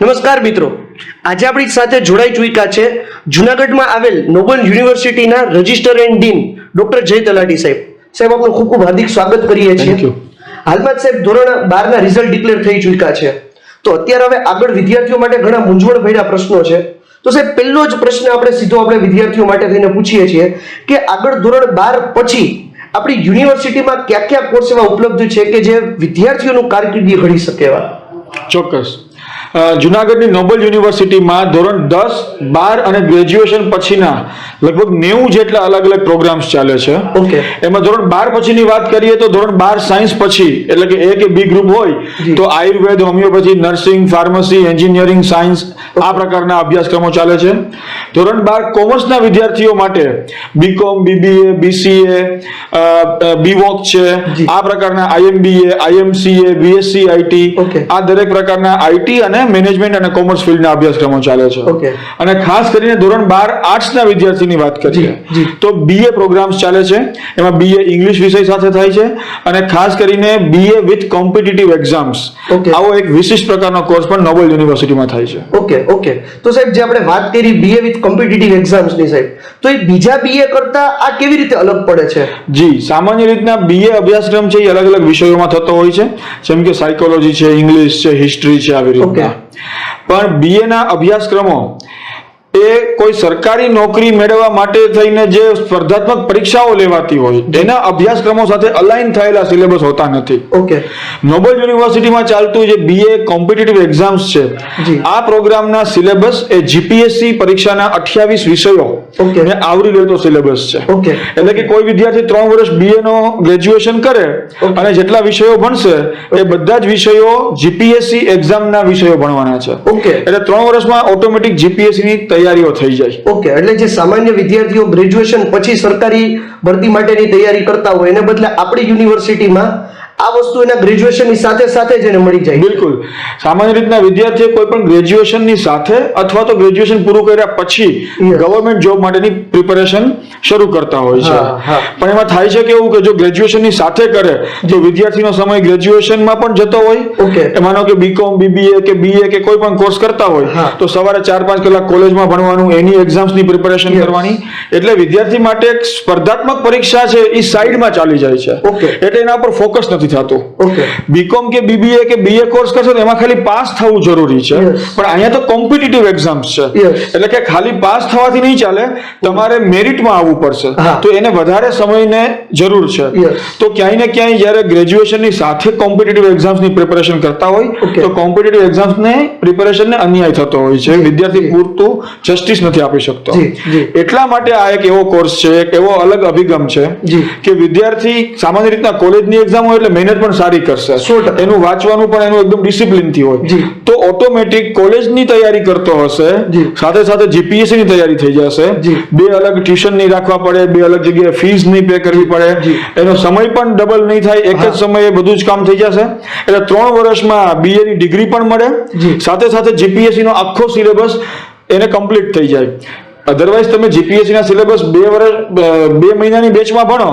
નમસ્કાર મિત્રો. આજે આપણી સાથે જોડાઈ ચૂક્યા છે જુનાગઢમાં આવેલ નોબલ યુનિવર્સિટીના રજિસ્ટર એન્ડ ડીન ડોક્ટર જય તલાટી સાહેબ. સાહેબ આપનું ખૂબ ખૂબ હાર્દિક સ્વાગત કરીએ છીએ. હાલમાં સાહેબ ધોરણ બારના રિઝલ્ટ ડિક્લેર થઈ ચૂક્યા છે. તો અત્યારે હવે આગળ વિદ્યાર્થીઓ માટે ઘણા મૂંઝવણ ભર્યા પ્રશ્નો છે. તો સાહેબ પહેલો જ પ્રશ્ન આપણે સીધો આપણે વિદ્યાર્થીઓ માટે થઈને પૂછીએ છીએ કે આગળ ધોરણ બાર પછી આપણી યુનિવર્સિટીમાં કયા કયા કોર્સ એવા ઉપલબ્ધ છે કે જે વિદ્યાર્થીઓનું કારકિર્દી ઘડી શકે એવા? ચોક્કસ. જુનાગઢની નોબલ યુનિવર્સિટીમાં ધોરણ દસ બાર અને ગ્રેજ્યુએશન પછીના લગભગ નેવું જેટલા અલગ અલગ પ્રોગ્રામ્સ ચાલે છે. ઓકે. એમાં ધોરણ બાર પછીની વાત કરીએ તો ધોરણ બાર સાયન્સ પછી એટલે કે એ કે બી ગ્રુપ હોય તો Ayurveda homeopathy nursing pharmacy engineering science આ પ્રકારના અભ્યાસક્રમો ચાલે છે. ધોરણ બાર કોમર્સના વિદ્યાર્થીઓ માટે બીકોમ બીબીએ બીસીએ બીવોક છે. આ પ્રકારના આઈએમબીએ આઈએમસીએ બીએસસી આઈટી આ દરેક પ્રકારના આઈટી અને મેનેજમેન્ટ અને કોમર્સ ફિલ્ડના અભ્યાસક્રમો ચાલે છે. ઓકે અને ખાસ કરીને ધોરણ બાર આર્ટ્સના વિદ્યાર્થીની વાત કરીએ. તો બીએ પ્રોગ્રામ્સ ચાલે છે. એમાં બીએ ઇંગ્લિશ વિષય સાથે થાય છે અને ખાસ કરીને બીએ વિથ કોમ્પિટિટિવ એક્ઝામ્સ આવો એક વિશિષ્ટ પ્રકારનો કોર્સ પણ નોબલ યુનિવર્સિટીમાં થાય છે. ઓકે ઓકે તો સાહેબ જે આપણે વાત કરી બીએ વિથ કોમ્પિટિટિવ એક્ઝામ્સની સાહેબ તો એ બીજા બીએ કરતા આ કેવી રીતે અલગ પડે છે? જી સામાન્ય રીતના બીએ અભ્યાસક્રમ છે એ અલગ અલગ વિષયોમાં થતો હોય છે. જેમ કે સાયકોલોજી છે ઇંગ્લિશ છે હિસ્ટ્રી છે આવી રીતના પણ બીએ ના અભ્યાસક્રમો એ કોઈ સરકારી નોકરી મેળવવા માટે થઈને જે સ્પર્ધાત્મક પરીક્ષાઓ લેવાતી હોય એના અભ્યાસક્રમો સાથે અલાઈન થયેલા સિલેબસ હોતા નથી. ઓકે. નોબલ યુનિવર્સિટીમાં ચાલતું જે બીએ કોમ્પિટિટિવ એક્ઝામ્સ છે આ પ્રોગ્રામના સિલેબસ એ જીપીએસસી પરીક્ષાના અઠ્યાવીસ વિષયો Okay. ને આવરી લેતો સિલેબસ છે. ઓકે. એટલે કે કોઈ વિદ્યાર્થી ત્રણ વર્ષ બીએ નો ગ્રેજ્યુએશન કરે. અને જેટલા વિષયો ભણશે એ બધા જ વિષયો જીપીએસસી એક્ઝામના વિષયો ભણવાના છે. ઓકે. એટલે ત્રણ વર્ષમાં ઓટોમેટિક જીપીએસસી ની તૈયારીઓ થઈ જાય. ઓકે. એટલે જે સામાન્ય વિદ્યાર્થીઓ ગ્રેજ્યુએશન પછી સરકારી ભરતી માટેની તૈયારી કરતા હોય એને બદલે આપણી યુનિવર્સિટીમાં આ વસ્તુ એના ગ્રેજ્યુએશનની સાથે સાથે જ એને મળી જાય. બિલકુલ. સામાન્ય રીતના વિદ્યાર્થીઓ કોઈ પણ ગ્રેજ્યુએશનની સાથે અથવા તો ગ્રેજ્યુએશન પૂરું કર્યા પછી ગવર્મેન્ટ જોબ માટેની પ્રિપેરેશન શરૂ કરતા હોય છે. પણ એમાં થાય છે કેવું કે જો ગ્રેજ્યુએશનની સાથે કરે તો વિદ્યાર્થીનો સમય ગ્રેજ્યુએશનમાં પણ જતો હોય ઓકે એ માનો કે બીકોમ બીબીએ કે બીએ કે કોઈ પણ કોર્સ કરતા હોય તો સવારે ચાર પાંચ કલાક કોલેજમાં ભણવાનું એની એક્ઝામ્સની પ્રિપેરેશન કરવાની. એટલે વિદ્યાર્થી માટે એક સ્પર્ધાત્મક પરીક્ષા છે એ સાઈડમાં ચાલી જાય છે. ઓકે એટલે એના પર ફોકસ નથી થતું થતો બીકોમ કે બીબીએ કે બીએ કોર્સ કરશો તો એમાં ખાલી પાસ થવું જરૂરી છે. પણ અહીંયા તો કોમ્પિટિટિવ એક્ઝામ્સ છે. એટલે કે ખાલી પાસ થવાથી નહીં ચાલે તમારે મેરિટમાં આવવું પડશે. તો એને વધારે સમયને જરૂર છે. તો ક્યાંય ને ક્યાંય જ્યારે ગ્રેજ્યુએશનની સાથે કોમ્પિટિટિવ એક્ઝામ્સની પ્રિપેરેશન કરતા હોય. તો કોમ્પિટિટિવ એક્ઝામ્સને પ્રિપેરેશનને અન્યાય થતો હોય છે. વિદ્યાર્થી પૂરતું જસ્ટિસ નથી આપી શકતો. એટલા માટે આ એક એવો કોર્સ છે એક એવો અલગ અભિગમ છે કે વિદ્યાર્થી સામાન્ય રીતના કોલેજની એક્ઝામ હોય એટલે મહેનત પણ સારી કરશે. સો. એનું વાંચવાનું પણ એનું એકદમ ડિસિપ્લિનથી હોય. તો ઓટોમેટિક કોલેજની તૈયારી કરતો હશે સાથે સાથે જીપીએસસી ની તૈયારી થઈ જશે. બે અલગ ટ્યુશન નહીં રાખવા પડે બે અલગ જગ્યાએ ફીસ નહીં પે કરવી પડે. એનો સમય પણ ડબલ નહીં થાય એક જ સમયે બધું જ કામ થઈ જશે. એટલે ત્રણ વર્ષમાં બીએ ની ડિગ્રી પણ મળે. સાથે સાથે જીપીએસસી નો આખો સિલેબસ એને કમ્પ્લીટ થઈ જાય. અધરવાઇઝ તમે જીપીએસસી ના સિલેબસ બે વર્ષ બે મહિનાની બેચમાં ભણો.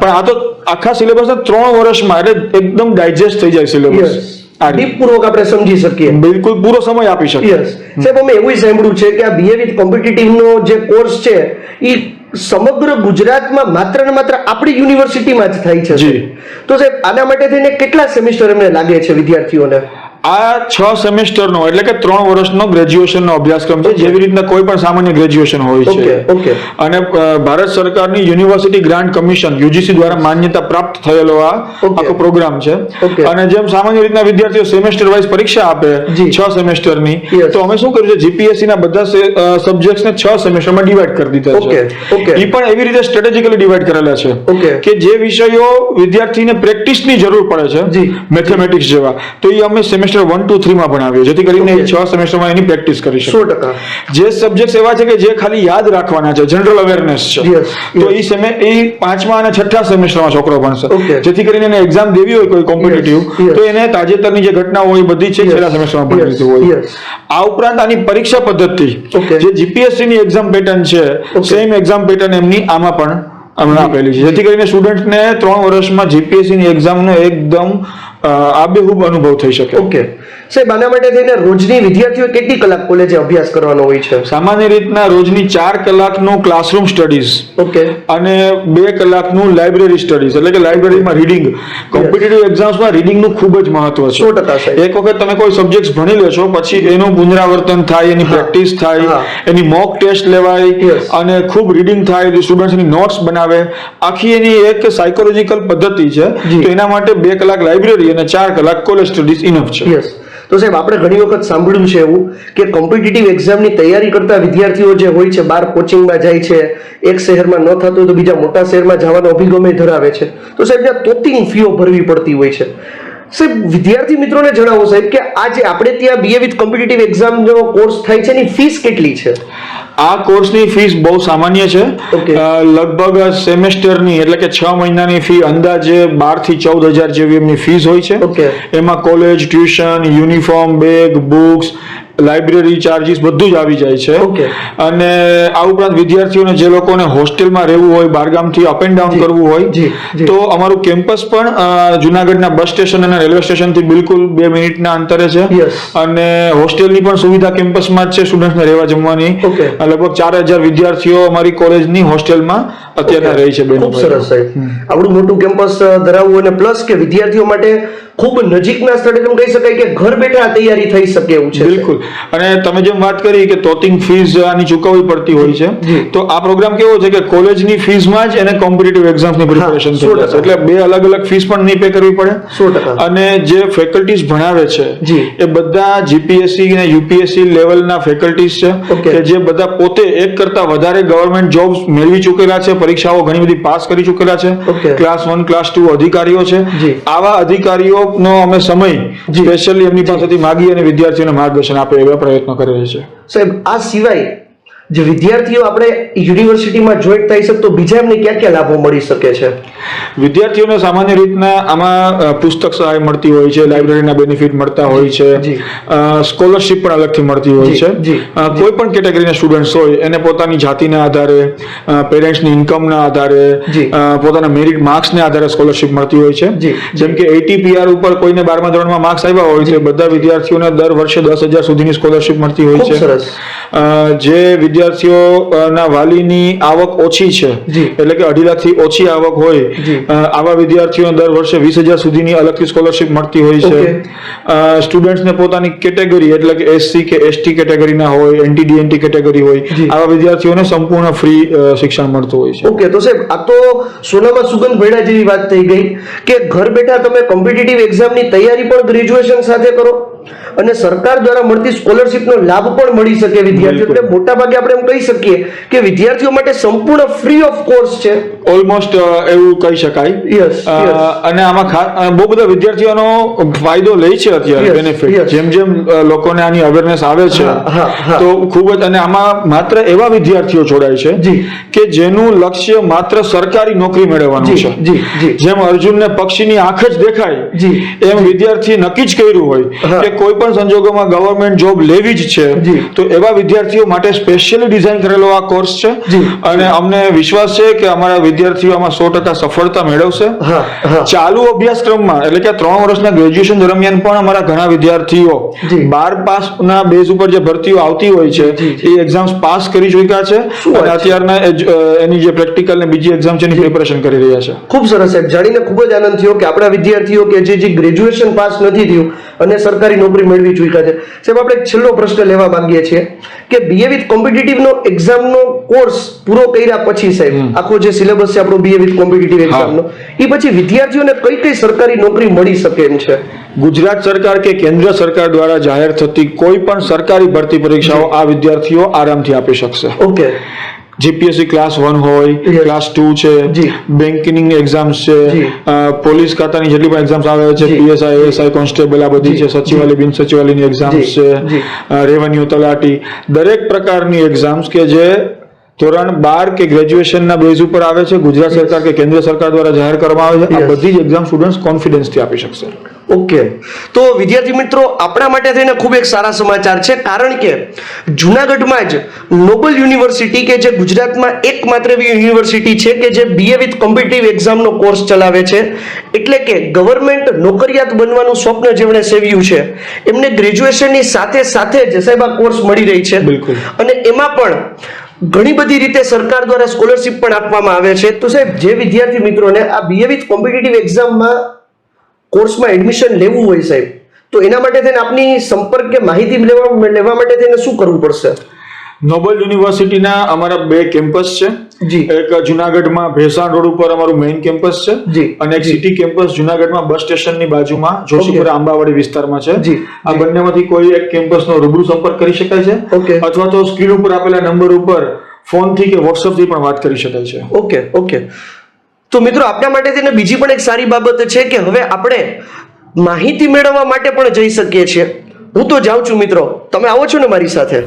પણ આ તો આખા સિલેબસ ત્રણ વર્ષમાં એટલે એકદમ ડાયજેસ્ટ થઈ જાય સિલેબસ યસ ડીપ આપણે સમજી શકીએ. બિલકુલ પૂરો સમય આપી શકીએ. સાહેબ અમે એવું સાંભળ્યું છે કે આ બીએ વિથ કોમ્પિટિટિવ નો જે કોર્સ છે એ સમગ્ર ગુજરાતમાં માત્ર ને માત્ર આપણી યુનિવર્સિટીમાં જ થાય છે. તો સાહેબ આના માટે થઈને કેટલા સેમિસ્ટર એમને લાગે છે વિદ્યાર્થીઓને? આ છ સેમેસ્ટરનો એટલે કે ત્રણ વર્ષનો ગ્રેજ્યુએશનનો અભ્યાસક્રમ છે જેવી રીતના કોઈ પણ સામાન્ય ગ્રેજ્યુએશન હોય છે. અને ભારત સરકારની યુનિવર્સિટી ગ્રાન્ટ કમિશન યુજીસી દ્વારા માન્યતા પ્રાપ્ત થયેલો આ આખો પ્રોગ્રામ છે. અને જેમ સામાન્ય રીતના વિદ્યાર્થીઓ સેમેસ્ટર વાઇઝ પરીક્ષા આપે છ સેમેસ્ટરની. તો અમે શું કર્યું છે? જીપીએસસી ના બધા સબ્જેક્ટ્સને છ સેમેસ્ટરમાં ડિવાઈડ કરી દીધા છે. એ પણ એવી રીતે સ્ટ્રેટેજિકલી ડિવાઈડ કરેલા છે કે જે વિષયો વિદ્યાર્થીને પ્રેક્ટિસની જરૂર પડે છે. મેથેમેટિક્સ જેવા. તો એ અમે સેમેસ્ટર વન ટુ થ્રીમાં ભણાવીએ જેથી કરીને. છ સેમેસ્ટરમાં એની પ્રેક્ટિસ કરી સો ટકા. જે સબ્જેક્ટ એવા છે કે જે ખાલી યાદ રાખવાના છે જનરલ અવેરનેસ છે. તો એ સેમે એ પાંચમા અને છઠ્ઠા સેમેસ્ટરમાં છોકરો ભણશે. જેથી કરીને એને એક્ઝામ દેવી હોય કોઈ કોમ્પિટિટિવ. તો એને તાજેતરની જે ઘટનાઓ હોય એ બધી છે છેલ્લા સેમેસ્ટરમાં ભણી લીધું હોય. આ ઉપરાંત આની પરીક્ષા પદ્ધતિ. જે જીપીએસસી ની એક્ઝામ પેટર્ન છે સેમ એક્ઝામ પેટર્ન એમની આમાં પણ હમણાં આપેલી છે. જેથી કરીને સ્ટુડન્ટને ત્રણ વર્ષમાં જીપીએસસી ની એક્ઝામનો એકદમ આબેહૂબ અનુભવ થઈ શકે. ઓકે. સાહેબ આના માટે થઈને રોજની વિદ્યાર્થીઓ કેટલી કલાક કોલેજે અભ્યાસ કરવાનો હોય છે? સામાન્ય રીતના રોજની ચાર કલાકનું ક્લાસરૂમ સ્ટડીઝ ઓકે. અને બે કલાકનું લાઇબ્રેરી સ્ટડીઝ એટલે કે લાઇબ્રેરીમાં રીડિંગ કોમ્પિટિટિવ એક્ઝામ્સમાં રીડિંગનું ખૂબ જ મહત્વ સો ટકા એક વખત તમે કોઈ સબ્જેક્ટ ભણી લેશો પછી એનું પુનરાવર્તન થાય એની પ્રેક્ટિસ થાય એની મોક ટેસ્ટ લેવાય. અને ખૂબ રીડિંગ થાય સ્ટુડન્ટ્સની નોટ્સ બનાવે. આખી એની એક સાયકોલોજીકલ પદ્ધતિ છે. તો એના માટે બે કલાક લાઇબ્રેરી અને ચાર કલાક કોલેજ સ્ટડીઝ ઇનફ છે. યસ તો સાહેબ, આપણે ઘણી વખત સાંભળ્યું છે એવું કે કોમ્પિટિટિવ એક્ઝામની તૈયારી કરતા વિદ્યાર્થીઓ જે હોય છે બહાર કોચિંગમાં જાય છે, એક શહેરમાં ન થતું તો બીજા મોટા શહેરમાં જવાનો અભિગમ ધરાવે છે. તો સાહેબ, ત્યાં તોતિંગ ફીઓ ભરવી પડતી હોય છે. સાહેબ વિદ્યાર્થી મિત્રોને જણાવો સાહેબ કે આજે આપણે ત્યાં બીએ વિથ કોમ્પિટિટિવ એક્ઝામનો કોર્સ થાય છે એની ફીસ કેટલી છે? આ કોર્સની ફીસ બહુ સામાન્ય છે. લગભગ સેમેસ્ટરની એટલે કે છ મહિનાની ફી અંદાજે બારથી ચૌદ હજાર જેવી એમની ફીસ હોય છે. એમાં college tuition uniform bag books library charges બધું જ આવી જાય છે. અને આ ઉપરાંત વિદ્યાર્થીઓને જે લોકોને હોસ્ટેલમાં રહેવું હોય બારગામથી અપ એન્ડ ડાઉન કરવું હોય. તો અમારું કેમ્પસ પણ જુનાગઢના બસ સ્ટેશન અને રેલવે સ્ટેશનથી બિલકુલ બે મિનિટના અંતરે છે. અને હોસ્ટેલની પણ સુવિધા કેમ્પસમાં જ છે સ્ટુડન્ટને રહેવા જમવાની. લગભગ ચાર હજાર વિદ્યાર્થીઓ અમારી કોલેજની હોસ્ટેલમાં અત્યારે રહી છે બેન ખૂબ સરસ સાહેબ. આવડું મોટું કેમ્પસ ધરાવવું અને પ્લસ કે વિદ્યાર્થીઓ માટે ખૂબ નજીકના સ્થળે એમ કહી શકાય કે ઘર બેઠા તૈયારી થઈ શકે એવું છે. બિલકુલ. અને તમે જેમ વાત કરી કે તોતિંગ ફીસ આની ચૂકવવી પડતી હોય છે તો આ પ્રોગ્રામ કેવો છે કે કોલેજની ફીસમાં જ એને કોમ્પિટિટિવ એક્ઝામ્સની પ્રિપેરેશન થઈ. જશે એટલે બે અલગ અલગ ફીસ પણ નહીં પે કરવી પડે. અને જે ફેકલ્ટીઝ ભણાવે છે એ બધા જીપીએસસી અને યુપીએસસી લેવલના ફેકલ્ટીઝ છે કે જે બધા પોતે એક કરતા વધારે ગવર્મેન્ટ જોબ્સ મેળવી ચૂકેલા છે પરીક્ષાઓ ઘણી બધી પાસ કરી ચૂકેલા છે. ક્લાસ વન ક્લાસ ટુ અધિકારીઓ છે. આવા અધિકારીઓનો અમે સમય સ્પેશિયલી એમની પાસેથી માગી અને વિદ્યાર્થીઓને માર્ગદર્શન આપે એવા પ્રયત્નો કરીએ છીએ. સાહેબ આ સિવાય જે વિદ્યાર્થીઓ આપણે યુનિવર્સિટીમાં જોઈન્ટ થઈ શકે તો બીજા એમને ક્યાં ક્યાં લાભો મળી શકે છે? વિદ્યાર્થીઓને સામાન્ય રીતના આમાં પુસ્તક સહાય મળતી હોય છે લાઇબ્રેરીના બેનિફિટ મળતા હોય છે સ્કોલરશિપ પણ અલગથી મળતી હોય છે. કોઈ પણ કેટેગરીના સ્ટુડન્ટ્સ હોય એને પોતાની જાતિના આધારે પેરેન્ટ્સની ઇન્કમના આધારે પોતાના મેરિટ માર્ક્સને આધારે સ્કોલરશિપ મળતી હોય છે. જેમ કે એટીપીઆર ઉપર કોઈને બારમા ધોરણમાં માર્ક્સ આવ્યા હોય છે બધા વિદ્યાર્થીઓને દર વર્ષે દસ હજાર સુધીની સ્કોલરશિપ મળતી હોય છે. સરસ. જે વિદ્યાર્થીઓના વાલીની આવક ઓછી છે એટલે કે અઢી લાખથી ઓછી આવક હોય આવા વિદ્યાર્થીઓ દર વર્ષે વીસ હજાર સુધીની અલગથી સ્કોલરશિપ મળતી હોય છે. સ્ટુડન્ટ્સને પોતાની કેટેગરી એટલે કે એસસી કે એસટી કેટેગરીના હોય એનટીડીએનટી કેટેગરી હોય આવા વિદ્યાર્થીઓને સંપૂર્ણ ફ્રી શિક્ષણ મળતું હોય છે. ઓકે તો સાહેબ આ તો સોનામાં સુગંધ ભેળા જેવી વાત થઈ ગઈ કે ઘર બેઠા તમે કોમ્પિટિટિવ એક્ઝામની તૈયારી પણ ગ્રેજ્યુએશન સાથે કરો. અને સરકાર દ્વારા મળતી સ્કોલરશિપનો લાભ પણ મળી શકે વિદ્યાર્થીઓ. એટલે મોટા ભાગે આપણે એમ કહી શકીએ કે વિદ્યાર્થીઓ માટે સંપૂર્ણ ફ્રી ઓફ કોર્સ છે. ઓલમોસ્ટ એવું કહી શકાય. યસ અને આમાં બહુ બધા વિદ્યાર્થીઓનો ફાયદો લે છે અત્યારે બેનિફિટ જેમ જેમ લોકોને આની અવેરનેસ આવે છે. તો ખૂબ જ અને આમાં માત્ર એવા વિદ્યાર્થીઓ જોડાય છે કે જેનું લક્ષ્ય માત્ર સરકારી નોકરી મેળવવાનું છે. જેમ અર્જુનને પક્ષીની આંખ જ દેખાય એમ વિદ્યાર્થી નક્કી જ કર્યું હોય કે કોઈ પણ સંજોગોમાં ગવર્મેન્ટ જોબ લેવી જ છે તો એવા વિદ્યાર્થીઓ માટે સ્પેશિયલી ડિઝાઇન કરેલો આ કોર્સ છે. અને અમને વિશ્વાસ છે કે અમારા વિદ્યાર્થીઓ આમાં સો ટકા સફળતા મેળવશે. ચાલુ અભ્યાસક્રમમાં એટલે કે ત્રણ વર્ષના ગ્રેજ્યુએશન દરમિયાન પણ અમારા ઘણા વિદ્યાર્થીઓ. બાર પાસના બેઝ ઉપર જે ભરતીઓ આવતી હોય છે એ એક્ઝામ્સ પાસ કરી ચૂક્યા છે અને અત્યારના એની જે પ્રેક્ટિકલ ને બીજી એક્ઝામ છે એની પ્રિપેરેશન કરી રહ્યા છે. ખૂબ સરસ. સાહેબ જાણીને ખૂબ જ આનંદ થયો કે આપણા વિદ્યાર્થીઓ કે જે ગ્રેજ્યુએશન પાસ નથી થયું અને સરકારી નોકરી મેળવી ચૂક્યા છે. સાહેબ આપણે એક છેલ્લો પ્રશ્ન લેવા માંગીએ છીએ કે બીએ વિથ કોમ્પિટિટિવનો એક્ઝામનો કોર્સ પૂરો કર્યા પછી સાહેબ આખો જે સિલેબસ છે આપણો બીએ વિથ કોમ્પિટિટિવ એક્ઝામનો એ પછી વિદ્યાર્થીઓને કઈ કઈ સરકારી નોકરી મળી શકે એમ છે? ગુજરાત સરકાર કે કેન્દ્ર સરકાર દ્વારા જાહેર થતી કોઈ પણ સરકારી ભરતી પરીક્ષાઓ આ વિદ્યાર્થીઓ આરામથી આપી શકશે. ઓકે. જીપીએસસી ક્લાસ વન હોય ક્લાસ ટુ છે. બેન્કિંગ એક્ઝામ્સ છે પોલીસ ખાતાની જેટલી પણ એક્ઝામ્સ આવે છે. પીએસઆઈ એએસઆઈ કોન્સ્ટેબલ આ બધી છે સચિવાલય બિન સચિવાલયની એક્ઝામ્સ છે. રેવન્યુ તલાટી દરેક પ્રકારની એક્ઝામ્સ કે જે ધોરણ બાર કે ગ્રેજ્યુએશનના બેઝ ઉપર આવે છે ગુજરાત સરકાર કે કેન્દ્ર સરકાર દ્વારા જાહેર કરવામાં આવે છે આ બધી જ એક્ઝામ સ્ટુડન્ટ્સ કોન્ફિડન્સથી આપી શકશે. ઓકે. તો વિદ્યાર્થી મિત્રો આપણા માટે થઈને ખૂબ એક સારા સમાચાર છે. કારણ કે જુનાગઢમાં જ નોબલ યુનિવર્સિટી કે જે ગુજરાતમાં એકમાત્ર એવી યુનિવર્સિટી છે કે જે બીએ વિથ કોમ્પિટિટિવ એક્ઝામનો કોર્સ ચલાવે છે. એટલે કે ગવર્મેન્ટ નોકરિયાત બનવાનું સ્વપ્ન જેમણે સેવ્યું છે એમને ગ્રેજ્યુએશનની સાથે સાથે જ સાહેબ આ કોર્સ મળી રહી છે. અને એમાં પણ ઘણી બધી રીતે સરકાર દ્વારા સ્કોલરશિપ પણ આપવામાં આવે છે. તો સાહેબ જે વિદ્યાર્થી મિત્રોને આ બીએ વિથ કોમ્પિટિટિવ એક્ઝામમાં કોર્સમાં એડમિશન લેવું હોય સાહેબ તો એના માટે થઈને આપની સંપર્ક કે માહિતી લેવા લેવા માટે થઈને શું કરવું પડશે? નોબલ યુનિવર્સિટીના અમારા બે કેમ્પસ છે. જી. એક જુનાગઢમાં ભેસાણ રોડ ઉપર અમારું મેઇન કેમ્પસ છે જી. અને એક સિટી કેમ્પસ જુનાગઢમાં બસ સ્ટેશનની બાજુમાં જોશીપુરા આંબાવાડી વિસ્તારમાં છે. જી. આ બંનેમાંથી કોઈ એક કેમ્પસનો રૂબરૂ સંપર્ક કરી શકાય છે. ઓકે. અથવા તો સ્ક્રીન ઉપર આપેલા નંબર ઉપર ફોનથી કે વોટ્સઅપથી પણ વાત કરી શકાય છે. Okay okay. તો મિત્રો આપણા માટે તેને બીજી પણ એક સારી બાબત છે કે હવે આપણે માહિતી મેળવવા માટે પણ જઈ શકીએ છીએ. હું તો જાઉં છું મિત્રો. તમે આવો છો ને મારી સાથે?